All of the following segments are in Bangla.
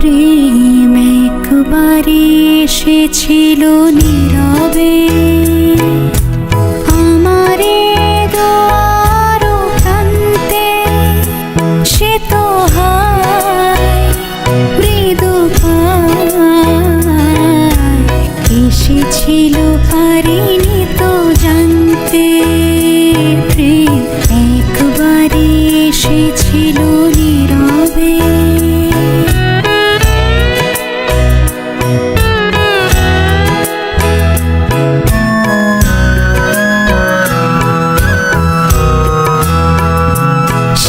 প্রেম একবারে এসেছিল নীরবে। আমারে দ্বার সে এসেছিল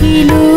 一路